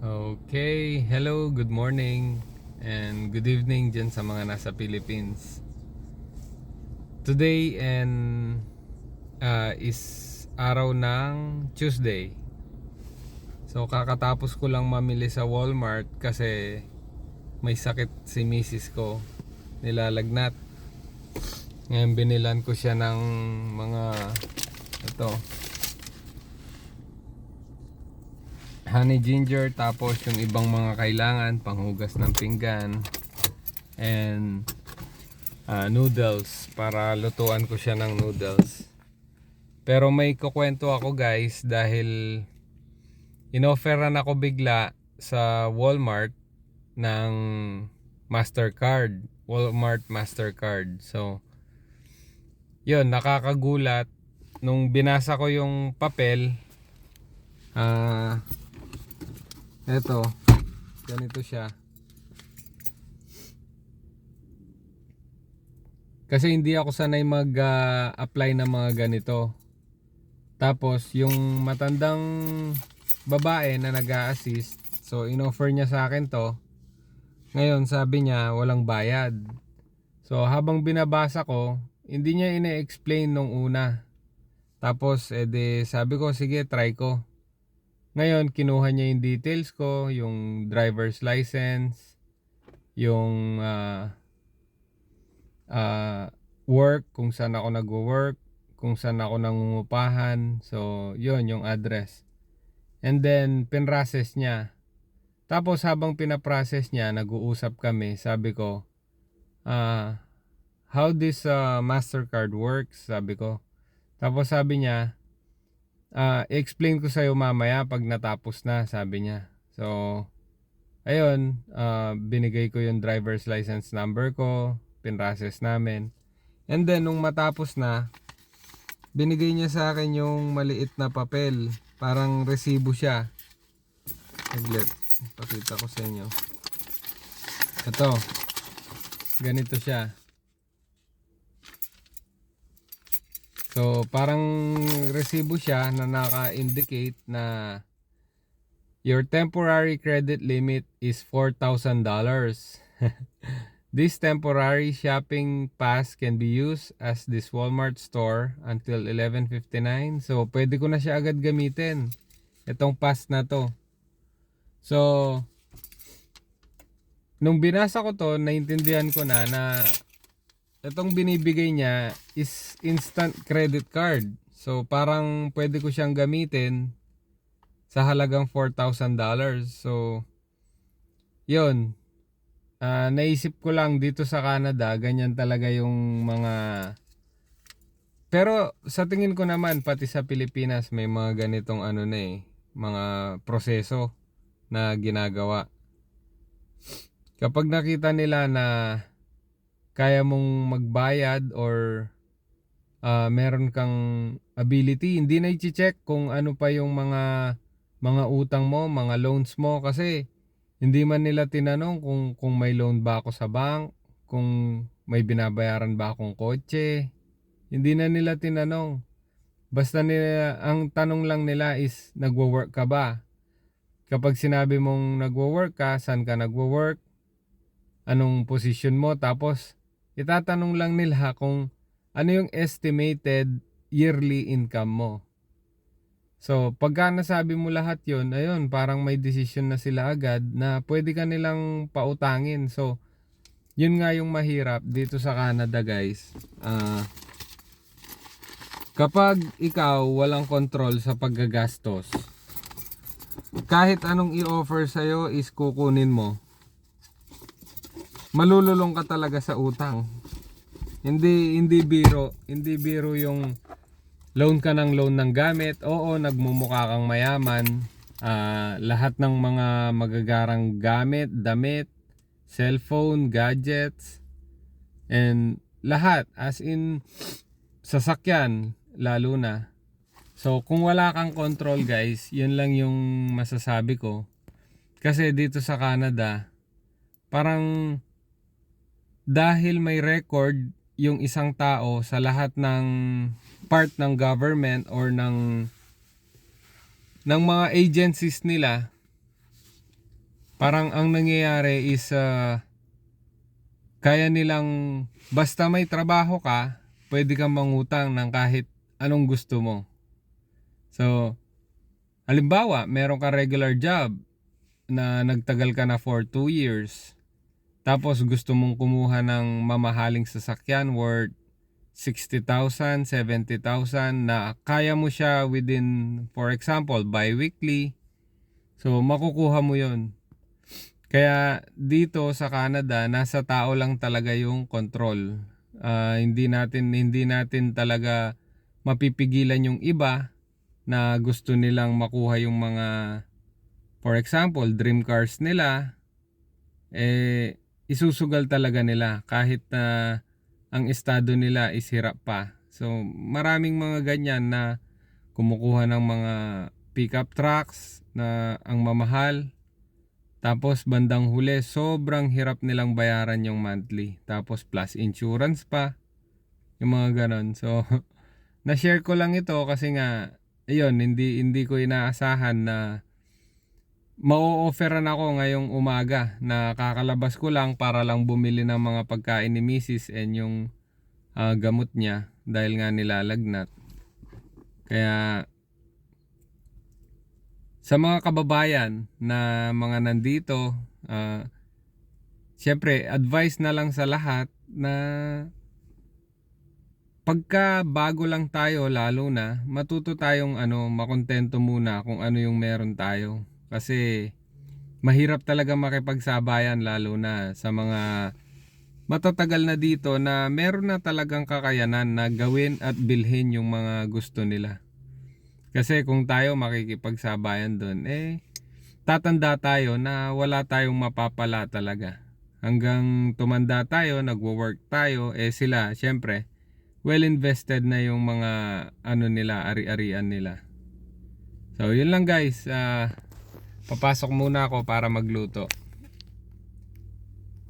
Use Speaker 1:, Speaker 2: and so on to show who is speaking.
Speaker 1: Okay, hello, good morning and good evening dyan sa mga nasa Philippines. Today and uh, is araw ng Tuesday. So kakatapos ko lang mamili sa Walmart kasi may sakit si misis ko. Nilalagnat. Ngayon binilan ko siya ng mga ito honey ginger tapos yung ibang mga kailangan panghugas ng pinggan and uh, noodles. Para lutuan ko siya ng noodles. Pero may kukwento ako guys dahil inofferan ako bigla sa Walmart ng Mastercard Walmart Mastercard. So yun nakakagulat. Nung binasa ko yung papel ah eto, ganito siya. Kasi hindi ako sanay mag-apply ng mga ganito. Tapos, yung matandang babae na nag assist so inoffer niya sa akin to. Ngayon, sabi niya, walang bayad. So, habang binabasa ko, hindi niya ine-explain nung una. Tapos, edi, sabi ko, sige, try ko. Ngayon, kinuha niya yung details ko, yung driver's license, yung uh, uh, work, kung saan ako nagwo-work, kung saan ako nangungupahan. So, yun, yung address. And then, pinrocess niya. Tapos, habang pinaprocess niya, nag-uusap kami. Sabi ko, uh, how this uh, MasterCard works? Sabi ko. Tapos, sabi niya, uh, explain ko sa'yo mamaya pag natapos na, sabi niya. So, ayun, uh, binigay ko yung driver's license number ko, pinrocess namin. And then, nung matapos na, binigay niya sa akin yung maliit na papel. Parang resibo siya. Saglit, pakita ko sa inyo. Ito, ganito siya. So, parang resibo siya na naka-indicate na your temporary credit limit is $4,000. this temporary shopping pass can be used as this Walmart store until 11.59. So, pwede ko na siya agad gamitin. Itong pass na to. So, nung binasa ko to, naintindihan ko na na itong binibigay niya is instant credit card. So parang pwede ko siyang gamitin sa halagang $4,000. So yun. Uh, naisip ko lang dito sa Canada, ganyan talaga yung mga pero sa tingin ko naman pati sa Pilipinas may mga ganitong ano na eh, mga proseso na ginagawa. Kapag nakita nila na kaya mong magbayad or uh, meron kang ability, hindi na i-check kung ano pa yung mga mga utang mo, mga loans mo kasi hindi man nila tinanong kung kung may loan ba ako sa bank, kung may binabayaran ba akong kotse. Hindi na nila tinanong. Basta nila, ang tanong lang nila is nagwo-work ka ba? Kapag sinabi mong nagwo-work ka, saan ka nagwo-work? Anong position mo? Tapos itatanong lang nila kung ano yung estimated yearly income mo. So, pagka nasabi mo lahat yon ayun, parang may decision na sila agad na pwede ka nilang pautangin. So, yun nga yung mahirap dito sa Canada guys. Uh, kapag ikaw walang control sa paggagastos, kahit anong i-offer sa'yo is kukunin mo malululong ka talaga sa utang. Hindi hindi biro, hindi biro yung loan ka ng loan ng gamit. Oo, nagmumukha kang mayaman. Uh, lahat ng mga magagarang gamit, damit, cellphone, gadgets, and lahat as in sasakyan lalo na. So kung wala kang control guys, yun lang yung masasabi ko. Kasi dito sa Canada, parang dahil may record yung isang tao sa lahat ng part ng government or ng ng mga agencies nila parang ang nangyayari is ah, kaya nilang basta may trabaho ka, pwede kang mangutang ng kahit anong gusto mo. So, halimbawa, meron ka regular job na nagtagal ka na for 2 years. Tapos gusto mong kumuha ng mamahaling sasakyan worth 60,000, 70,000 na kaya mo siya within, for example, bi-weekly. So, makukuha mo yon Kaya dito sa Canada, nasa tao lang talaga yung control. Ah, hindi natin hindi natin talaga mapipigilan yung iba na gusto nilang makuha yung mga for example, dream cars nila eh isusugal talaga nila kahit na ang estado nila is hirap pa. So, maraming mga ganyan na kumukuha ng mga pickup trucks na ang mamahal. Tapos bandang huli, sobrang hirap nilang bayaran yung monthly. Tapos plus insurance pa. Yung mga ganon. So, na-share ko lang ito kasi nga, ayun, hindi, hindi ko inaasahan na mau-offeran ako ngayong umaga na kakalabas ko lang para lang bumili ng mga pagkain ni Mrs. and yung ah, gamot niya dahil nga nilalagnat. Kaya sa mga kababayan na mga nandito, ah, syempre advice na lang sa lahat na pagka bago lang tayo lalo na matuto tayong ano makontento muna kung ano yung meron tayo kasi mahirap talaga makipagsabayan lalo na sa mga matatagal na dito na meron na talagang kakayanan na gawin at bilhin yung mga gusto nila. Kasi kung tayo makikipagsabayan doon, eh tatanda tayo na wala tayong mapapala talaga. Hanggang tumanda tayo, nagwo-work tayo, eh sila, syempre, well invested na yung mga ano nila, ari-arian nila. So, yun lang guys. ah papasok muna ako para magluto.